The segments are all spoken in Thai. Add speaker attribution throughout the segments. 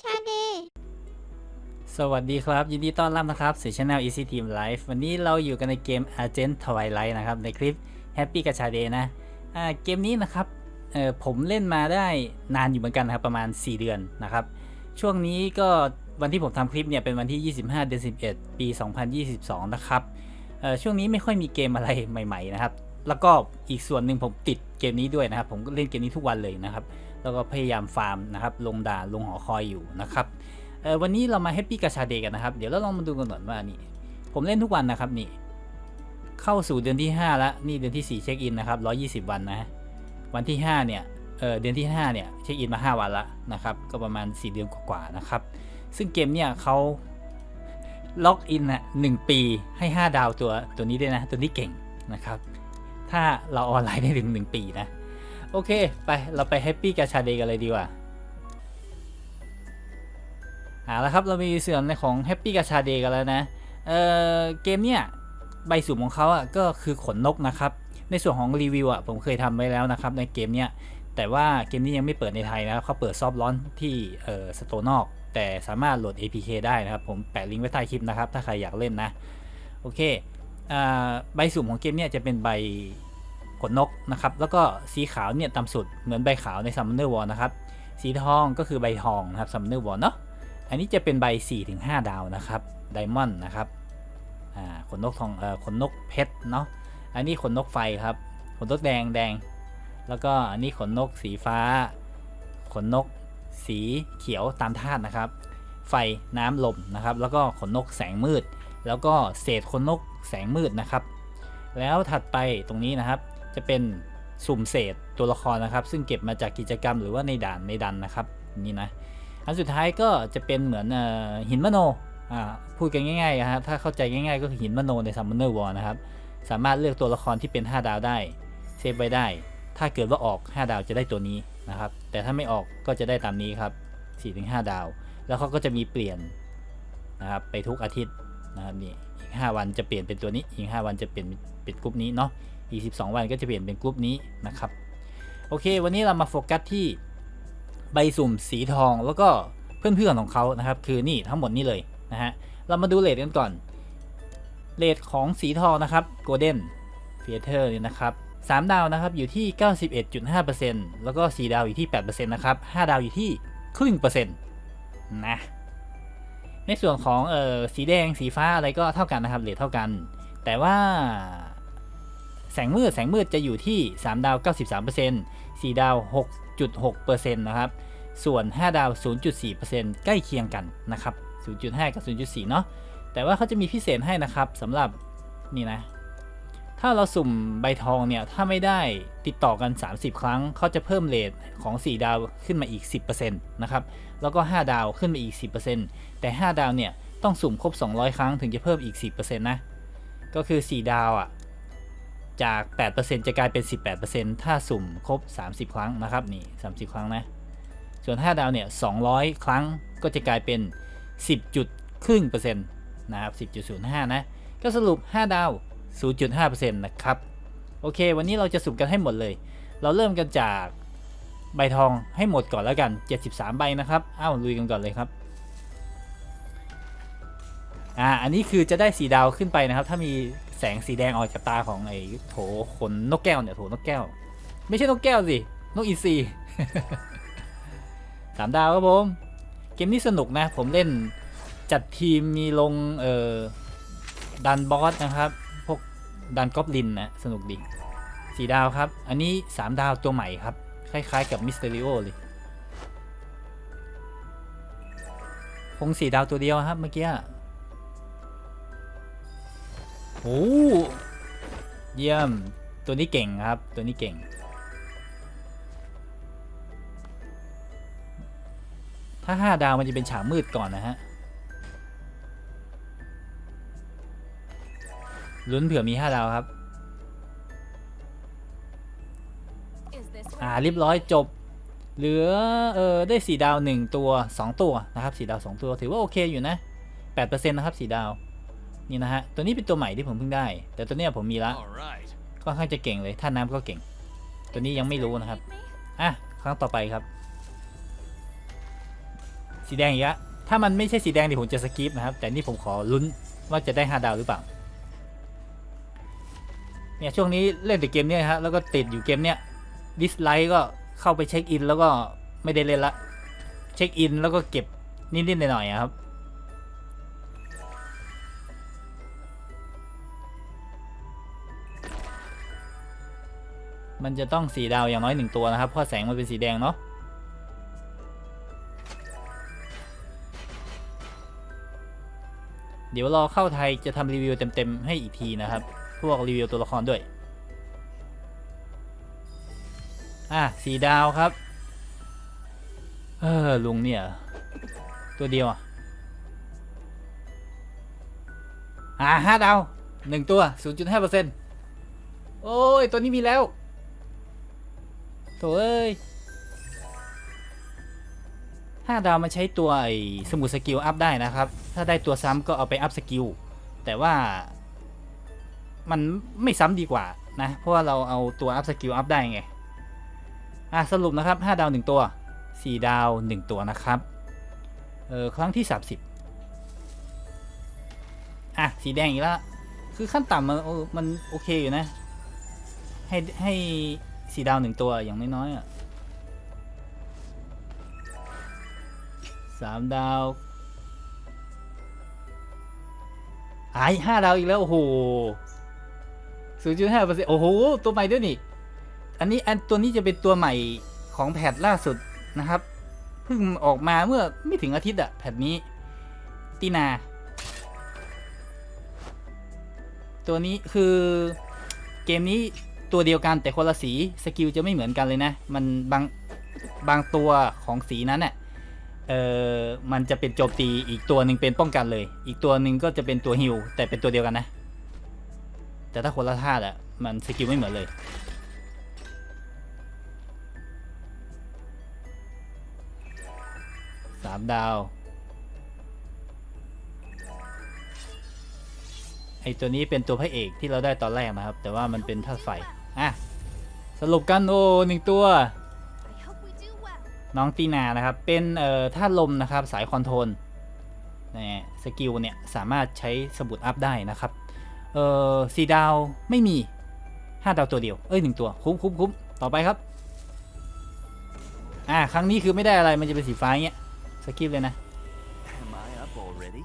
Speaker 1: ชาเดย์
Speaker 2: สวัสดีครับ ยินดีต้อนรับนะครับสู่ช anel Easy Team Life วันนี้เราอยู่กันในเกม Agent Twilight นะครับ ในคลิป Happy ก a ชาเดนะอ่าเกมนี้นะครับเออผมเล่นมาได้นานอยู่เหมือนกันนะครับ ประมาณ 4 เดือนนะครับ ช่วงนี้ก็วันที่ผมทำคลิปเนี่ย เป็นวันที่ 25 เดือน 11 ปี 2022 นะครับเออช่วงนี้ไม่ค่อยมีเกมอะไรใหม่ ๆ นะครับ แล้วก็อีกส่วนหนึ่งผมติดเกมนี้ด้วยนะครับ ผมก็เล่นเกมนี้ทุกวันเลยนะครับ แล้วก็พยายามฟาร์มนะครับลงด่านลงหอคอยอยู่นะครับวันนี้เรามาแฮปปี้กาชาเดกันนะครับ เดี๋ยวเราลองมาดูกันก่อนว่านี่ ผมเล่นทุกวันนะครับนี่ เข้าสู่เดือนที่ 5 แล้วนี่เดือนที่ 4 เช็คอินนะครับ 120 วันนะ วันที่ 5 เนี่ยเเดือนที่ 5 เนี่ยเช็คอินมา 5 วันละนะครับ ก็ประมาณ 4 เดือนกว่าๆนะครับ ซึ่งเกมเนี่ยเขาล็อกอินอะหนึ่งปีให้ 5 ดาวตัวตัวนี้ด้วยนะ ตัวนี้เก่งนะครับ ถ้าเราออนไลน์ได้ถึง 1 ปีนะ โอเค ไป เราไปแฮปปี้กาชาเดย์กันเลยดีกว่าเอาละครับ เรามีส่วนในของ Happy กาชาเดย์กันแล้วนะ เออเกมเนี่ย ใบสุ่มของเขาอะก็คือขนนกนะครับ ในส่วนของรีวิวอะผมเคยทำไว้แล้วนะครับในเกมเนี้ยแต่ว่าเกมนี้ยังไม่เปิดในไทยนะครับเขาเปิดซอฟต์ลอนที่เอ่อสโตนอก แต่สามารถโหลด APK ได้นะครับ ผมแปะลิงก์ไว้ใต้คลิปนะครับ ถ้าใครอยากเล่นนะ โอเคอ่าใบสุ่มของเกมเนี่ยจะเป็นใบ ขนนกนะครับ แล้วก็สีขาวเนี่ยต่ำสุดเหมือนใบขาวใน Summoner War นะครับ สีทองก็คือใบทองนะครับ Summoner War เนาะ อันนี้จะเป็นใบ 4-5 ดาวนะครับ ไดมอนด์นะครับ อ่า ขนนกทอง เอ่อ ขนนกเพชรเนาะ อันนี้ขนนกไฟครับ ขนนกแดงแดง แล้วก็อันนี้ขนนกสีฟ้า ขนนกสีเขียวตามธาตุนะครับ ไฟน้ำลมนะครับ แล้วก็ขนนกแสงมืด แล้วก็เศษขนนกแสงมืดนะครับแล้วถัดไปตรงนี้นะครับ จะเป็นสุ่มเศษตัวละครนะครับ ซึ่งเก็บมาจากกิจกรรมหรือว่าในด่านในดันนะครับนี่นะอันสุดท้ายก็จะเป็นเหมือนอหินมโนอ่าพูดกันง่ายๆนะครับถ้าเข้าใจง่ายๆ ก็คือหินมโนใน Summoner War นะครับสามารถเลือกตัวละครที่เป็น 5 ดาวได้เซฟไว้ได้ ถ้าเกิดว่าออก 5 ดาวจะได้ตัวนี้นะครับแต่ถ้าไม่ออกก็จะได้ตามนี้ครับ4-5 ดาว แล้วเขาก็จะมีเปลี่ยนนะครับไปทุกอาทิตย์นะครับนี่อีก 5 วันจะเปลี่ยนเป็นตัวนี้อีก 5 วันจะเปลี่ยนเป็นกลุ่มนี้เนาะ อีก 12 วันก็จะเปลี่ยนเป็นกลุ่มนี้นะครับ โอเค วันนี้เรามาโฟกัสที่ใบสุ่มสีทองแล้วก็เพื่อนๆของเขานะครับ คือนี่ทั้งหมดนี่เลยนะฮะ เรามาดูเลทกันก่อน เลทของสีทองนะครับ Golden Theater เนี่ยนะครับ3ดาวนะครับอยู่ที่ 91.5%แล้วก็ 4 ดาวอยู่ที่ 8%นะครับ5ดาวอยู่ที่ครึ่งเปอร์เซ็นต์นะ ในส่วนของเออสีแดงสีฟ้าอะไรก็เท่ากันนะครับเลทเท่ากัน แต่ว่า แสงมืดแสงมืดจะอยู่ที่ 3 ดาว 93% 4 ดาว 6.6%นะครับ ส่วน 5 ดาว 0.4%ใกล้เคียงกันนะครับ 0.5 กับ 0.4 เนาะ แต่ว่าเขาจะมีพิเศษให้นะครับสำหรับนี่นะ ถ้าเราสุ่มใบทองเนี่ย ถ้าไม่ได้ติดต่อกัน 30 ครั้ง เขาจะเพิ่มเรทของ 4 ดาวขึ้นมาอีก 10%นะครับ แล้วก็ 5 ดาวขึ้นมาอีก 10%แต่ 5 ดาวเนี่ยต้องสุ่มครบ 200 ครั้งถึงจะเพิ่มอีก 10%นะ ก็คือ 4 ดาวอะ จาก 8%จะกลายเป็น 18%ถ้าสุ่มครบ 30 ครั้งนะครับนี่30 ครั้งนะ ส่วน 5 ดาวเนี่ย 200 ครั้งก็จะกลายเป็น 10จุดครึ่งเปอร์เซ็นต์นะครับ 10.05 นะ ก็สรุป 5 ดาว 0.5%นะครับ โอเค วันนี้เราจะสุ่มกันให้หมดเลย เราเริ่มกันจากใบทองให้หมดก่อนแล้วกัน 73 ใบนะครับ อ้าวลุยกันก่อนเลยครับอ่าอันนี้คือจะได้สีดาวขึ้นไปนะครับ ถ้ามี แสงสีแดงออกจากตาของไอ้โถขนนกแก้วเนี่ยโถนกแก้ว ไม่ใช่นกแก้วสิ นกอีซีสามดาวครับผม เกมนี้สนุกนะ ผมเล่นจัดทีมมีลงเอ่อดันบอสนะครับ พวกดันกอบลินนะสนุกดีสี่ดาวครับ อันนี้สามดาวตัวใหม่ครับ คล้ายๆกับมิสเตอริโอเลยคงสี่ดาวตัวเดียวครับเมื่อกี้ โอ้เยี่ยมตัวนี้เก่งครับ ตัวนี้เก่ง ถ้า 5 ดาวมันจะเป็นฉากมืดก่อนนะฮะลุ้นเผื่อมี 5 ดาวครับ อ่าเรียบร้อยจบ เหลือ เออได้ 4 ดาว 1 ตัว 2 ตัวนะครับ 4 ดาว 2 ตัวถือว่า โอเคอยู่นะ 8%นะครับ 4 ดาว นี่นะฮะ ตัวนี้เป็นตัวใหม่ที่ผมเพิ่งได้ แต่ตัวเนี้ยผมมีละ
Speaker 3: All right.
Speaker 2: ค่อนข้างจะเก่งเลยท่าน้ำก็เก่ง ตัวนี้ยังไม่รู้นะครับ อะ ครั้งต่อไปครับ สีแดงอีกแล้วถ้ามันไม่ใช่สีแดงเดี๋ยวผมจะสกิปนะครับ แต่นี่ผมขอลุ้นว่าจะได้ห้าดาวหรือเปล่า เนี่ยช่วงนี้เล่นแต่เกมเนี่ยฮะ แล้วก็ติดอยู่เกมเนี่ยดิสไลค์ก็เข้าไปเช็คอิน แล้วก็ไม่ได้เล่นละ เช็คอินแล้วก็เก็บนิดๆหน่อยๆอะครับ มันจะต้องสีดาวอย่างน้อยหนึ่งตัวนะครับเพราะแสงมันเป็นสีแดงเนาะเดี๋ยวรอเข้าไทยจะทำรีวิวเต็มๆให้อีกทีนะครับ พวกรีวิวตัวละครด้วย อะสีดาวครับ เออลุงเนี่ย ตัวเดียวอะอ่าห้าดาวหนึ่งตัว 0.5เปอร์เซ็นต์โอ้ย ตัวนี้มีแล้ว โถเอ้ยห้าดาวมาใช้ตัวไอ้สมุดสกิลอัพได้นะครับ ถ้าได้ตัวซ้ำก็เอาไปอัพสกิล แต่ว่า มันไม่ซ้ำดีกว่านะ เพราะว่าเราเอาตัวอัพสกิลอัพได้ไง อะสรุปนะครับ 5 ดาว 1 ตัว 4 ดาว 1 ตัวนะครับ เออครั้งที่ 30 อะ สีแดงอีกแล้ว คือขั้นต่ำมันโอ้มันโอเคอยู่นะ ให้ให้ สีดาวหนึ่งตัวอย่างน้อยๆอะสามดาวหายห้าดาวอีกแล้ว โอ้โหศูนย์จุดห้าเปอร์เซ็นต์โอ้โห ตัวใหม่ด้วยนี่ อันนี้อันตัวนี้จะเป็นตัวใหม่ของแพทล่าสุดนะครับ เพิ่งออกมาเมื่อไม่ถึงอาทิตย์อะแพทนี้ ตีนา ตัวนี้คือเกมนี้ ตัวเดียวกันแต่คนละสีสกิลจะไม่เหมือนกันเลยนะ มันบางบางตัวของสีนั้นเน่ยเออมันจะเป็นโจมตีอีกตัวหนึ่งเป็นป้องกันเลย อีกตัวหนึ่งก็จะเป็นตัวฮิลแต่เป็นตัวเดียวกันนะ แต่ถ้าคนละท่าแหละมันสกิลไม่เหมือนเลยสามดาว ไอตัวนี้เป็นตัวพระเอกที่เราได้ตอนแรกนะครับ แต่ว่ามันเป็นธาตุไฟอะสรุปกันโอ้หนึ่งตัว
Speaker 1: I hope we do well.
Speaker 2: น้องตีนานะครับ เป็นเอ่อธาตุลมนะครับสายคอนโทรลนี่สกิลเนี่ยสามารถใช้สมุดอัพได้นะครับเอ่อสีดาวไม่มีห้าดาวตัวเดียว เอ้ยหนึ่งตัว คุ้มคุ้มคุ้มต่อไปครับ อ่า ครั้งนี้คือไม่ได้อะไร มันจะเป็นสีฟ้าอย่างเงี้ย สกิปเลยนะ
Speaker 3: Am I up already?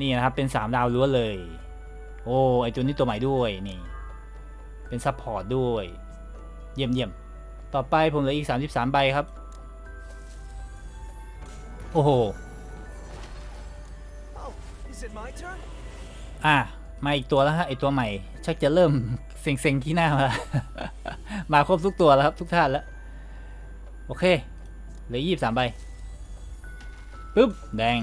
Speaker 2: นี่นะครับ เป็น3ดาวล้วนเลย โอ้ไอตัวนี้ตัวใหม่ด้วยนี่ เป็นซัพพอร์ตด้วย เยี่ยมเยี่ยมต่อไปผมเหลืออีก 33 ใบครับ โอ้โห
Speaker 3: Oh, is it my turn?
Speaker 2: อะมาอีกตัวแล้วฮะไอตัวใหม่ ชักจะเริ่มเซ็งๆที่หน้ามาแล้วมาครบทุกตัวแล้วครับ ทุกท่านแล้ว โอเคเหลือ23ใบปึ๊บ แดง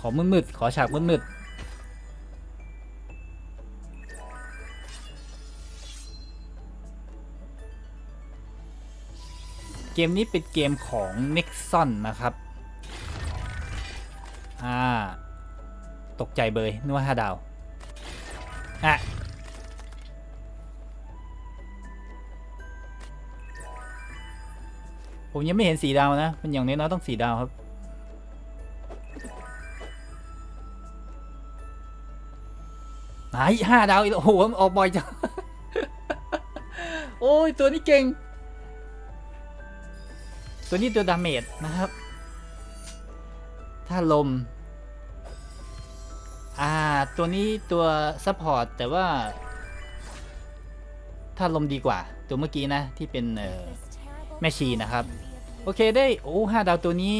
Speaker 2: ขอมืดๆขอฉากมืดๆเกมนี้เป็นเกมของ Nexon นะครับ อ่า ตกใจเบยนึกว่าห้าดาว อะผมยังไม่เห็นสีดาวนะ มันอย่างน้อยๆต้องสีดาวครับ ไหนห้าดาวอีกโอ้โหมันออกบ่อยจังโอ้ยตัวนี้เก่ง ตัวนี้ตัวดาเมจนะครับ ถ้าลม อ่า ตัวนี้ตัวซัพพอร์ตแต่ว่า ถ้าลมดีกว่า ตัวเมื่อกี้นะ ที่เป็นเอ่อแม่ชีนะครับ โอเคได้ โอ้ห้าดาวตัวนี้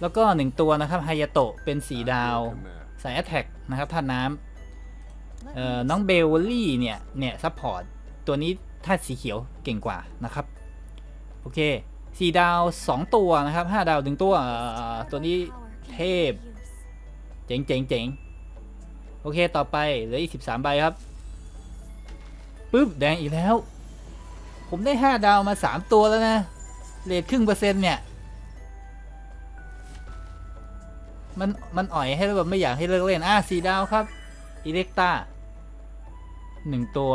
Speaker 2: แล้วก็หนึ่งตัวนะครับไฮยาโตะเป็นสีดาว สายแอตแทกนะครับท่าน้ำ เอ่อ
Speaker 1: me
Speaker 2: น้องเบลลี่เนี่ย เนี่ยซัพพอร์ต ตัวนี้ธาตุสีเขียวเก่งกว่านะครับ โอเคสี่ดาว 2 ตัวนะครับ5ดาวถึงตัวเอ่อ
Speaker 1: terrible
Speaker 2: ตัวนี้
Speaker 1: power can be
Speaker 2: เทพ
Speaker 1: of use.
Speaker 2: เจ๋งเจ๋งเจ๋งโอเคต่อไปเหลืออีก13ใบครับปึ๊บแดงอีกแล้ว ผมได้5ดาวมา3ตัวแล้วนะเลทครึ่งเปอร์เซ็นต์เนี่ย มัน มันอ่อยให้เราแบบไม่อยากให้เลิกเล่น อะสี่ดาวครับ อิเล็กตาหนึ่งตัว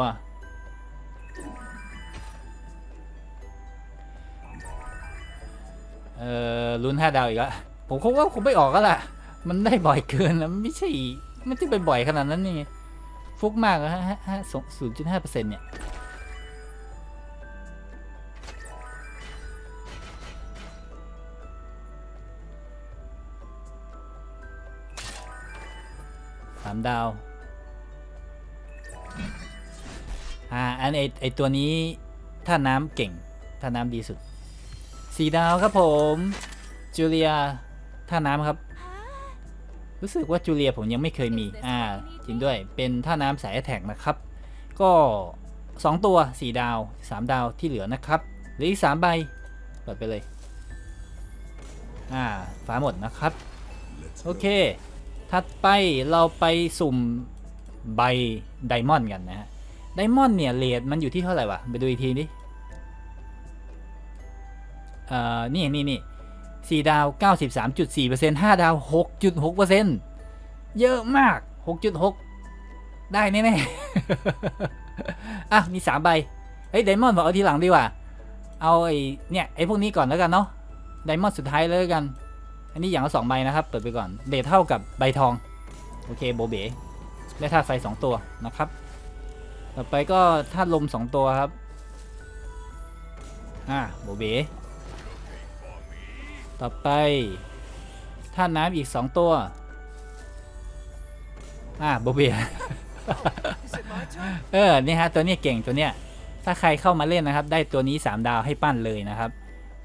Speaker 2: เออลุ้นห้าดาวอีกแล้ผมคงว่าคงไม่ออกก็แล่ะ มันได้บ่อยเกินแล้วไม่ใช่ไม่ได้ไปบ่อยขนาดนั้นนี่ฟุกมากแล้วฮะห้าศูนย์จุดห้าเปอร์เซ็นต์เนี่ยสามดาว อันไอไอตัวนี้ถ้าน้ำเก่งถ้าน้ำดีสุดสี่ดาวครับผมจูเลียท่าน้ำครับ รู้สึกว่าจูเลียผมยังไม่เคยมี อ่าจริงด้วยเป็นท่าน้ำสายแท็กนะครับ ก็ 2 ตัว 4 ดาว 3 ดาวที่เหลือนะครับเหลืออีก3ใบเปิดไปเลย อ่าฟ้าหมดนะครับ โอเค ถัดไปเราไปสุ่มใบไดมอนด์กันนะฮะ ไดมอนด์เนี่ยเรทมันอยู่ที่เท่าไหร่วะ ไปดูอีกทีดิเอ่อ นี่นี่นี่สี่ดาว93.4% 5ดาว6.6%เยอะมาก6.6ได้แน่ๆอะ มี3ใบ เฮ้ยไดมอนด์บอกเอาทีหลังดีกว่า เอาไอ้เนี่ยไอ้พวกนี้ก่อนแล้วกันเนาะไดมอนด์สุดท้ายเลยแล้วกัน อันนี้อย่างละสองใบนะครับ เปิดไปก่อน เดทเท่ากับใบทอง โอเคโบเบได้ธาตุไฟ2ตัวนะครับ ต่อไปก็ธาตุลม2ตัวครับ อ่าโบเบต่อไปธาตุน้ำอีก2ตัว อ่าโบเบเออ นี่ฮะ ตัวนี้เก่งตัวเนี้ย ถ้าใครเข้ามาเล่นนะครับ ได้ตัวนี้ 3 ดาวให้ปั้นเลยนะครับ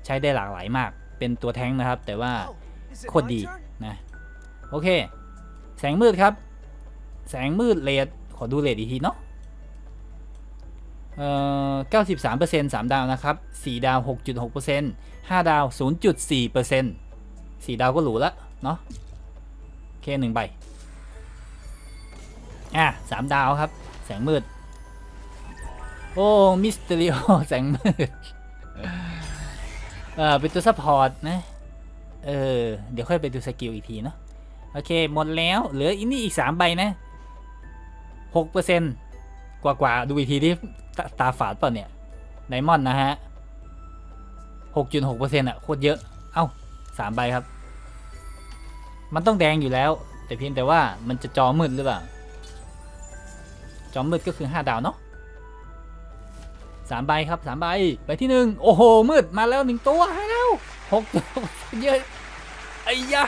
Speaker 2: ใช้ได้หลากหลายมาก เป็นตัวแท้งนะครับ แต่ว่าโคตรดีนะ โอเค แสงมืดครับ แสงมืดเลดขอดูเลดอีกทีเนาะ เอ่อ93% 3 ดาวนะครับ 4 ดาว 6.6% 5 ดาว 0.4% 4 ดาวก็หรูละเนาะโอเคหนึ่งใบ อะสามดาวครับ แสงมืด โอ้ มิสเตอริโอ แสงมืด เออเป็นตัวซัพพอร์ตนะ เออ เดี๋ยวค่อยไปดูสกิลอีกทีเนาะ โอเค หมดแล้ว เหลืออีนี่อีกสามใบนะหกเปอร์เซ็น กว่ากว่าดูอีกทีที่ตาตาฝาดเปล่าเนี่ยไดมอนด์นะฮะหกจุดหกเปอร์เซ็นต์อะโคตรเยอะ เอ้าสามใบครับ มันต้องแดงอยู่แล้ว แต่เพียงแต่ว่ามันจะจอมืดหรือเปล่า จอมืดก็คือห้าดาวเนาะสามใบครับสามใบใบที่หนึ่งโอ้โห มืดมาแล้วหนึ่งตัวให้แล้วหกตัวเยอะไอ้ยะ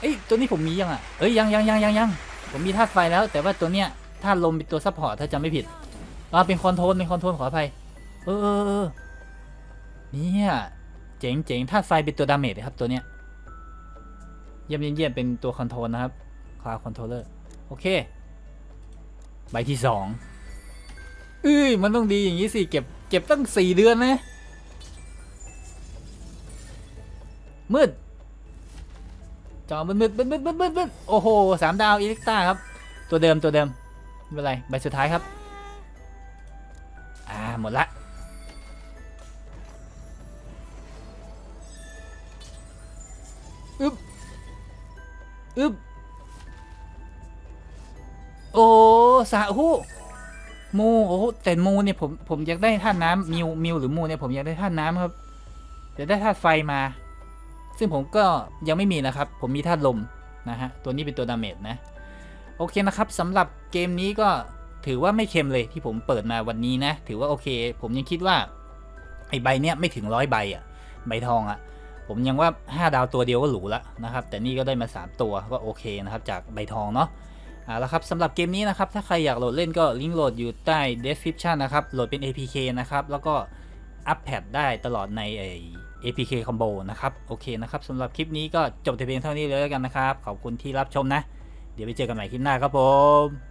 Speaker 2: เอ้ตัวนี้ผมมียังอะเอ้ยยังยังยังยังยังผมมีธาตุไฟแล้ว แต่ว่าตัวเนี้ย ธาลมเป็นตัวซัพพอร์ตถ้าจำไม่ผิดอ่าเป็นคอนโทรลเป็นคอนโทรลขออภัยเออเออเออเนี่ยเจ๋งเจ๋งธาไฟเป็นตัวดาเมจนะครับตัวเนี้ยเยี่ยมเยี่ยมเป็นตัวคอนโทรลนะครับคลาคอนโทรลเลอร์โอเค ใบที่สองเอ้ยมันต้องดีอย่างนี้สิ เก็บเก็บตั้งสี่เดือนนะมืดจอมืดมืดมืดมืดมืดมืดโอ้โหสามดาวอีลิกตาครับ ตัวเดิมตัวเดิม ไม่เป็นไรใบสุดท้ายครับ อ่าหมดละอึบอึบโอ้สาหูมูโอ้แต่มูเนี่ยผมผมอยากได้ท่าตุน้ำมิวมิวหรือมูเนี่ยผมอยากได้ท่าตุน้ำครับเดี๋ยวได้ธาตุไฟมา ซึ่งผมก็ยังไม่มีนะครับ ผมมีธาตุลมนะฮะตัวนี้เป็นตัวดาเมจนะ โอเคนะครับสำหรับเกมนี้ก็ถือว่าไม่เค็มเลยที่ผมเปิดมาวันนี้นะ ถือว่าโอเค ผมยังคิดว่าไอใบเนี้ยไม่ถึงร้อยใบอะใบทองอะผมยังว่า 5 ดาวตัวเดียวก็หรูล้วนะครับ แต่นี่ก็ได้มา 3 ตัวก็โอเคนะครับ จากใบทองเนาะเอาละครับสำหรับเกมนี้นะครับ ถ้าใครอยากโหลดเล่นก็ลิงก์โหลดอยู่ใต้ description นะครับ โหลดเป็น APK นะครับ แล้วก็อัปแพดได้ตลอดในไอ APK Combo นะครับ โอเคนะครับสำหรับคลิปนี้ก็จบแต่เพียงเท่านี้เลยแล้วกันนะครับ ขอบคุณที่รับชมนะ เดี๋ยวไปเจอกันใหม่คลิปหน้าครับผม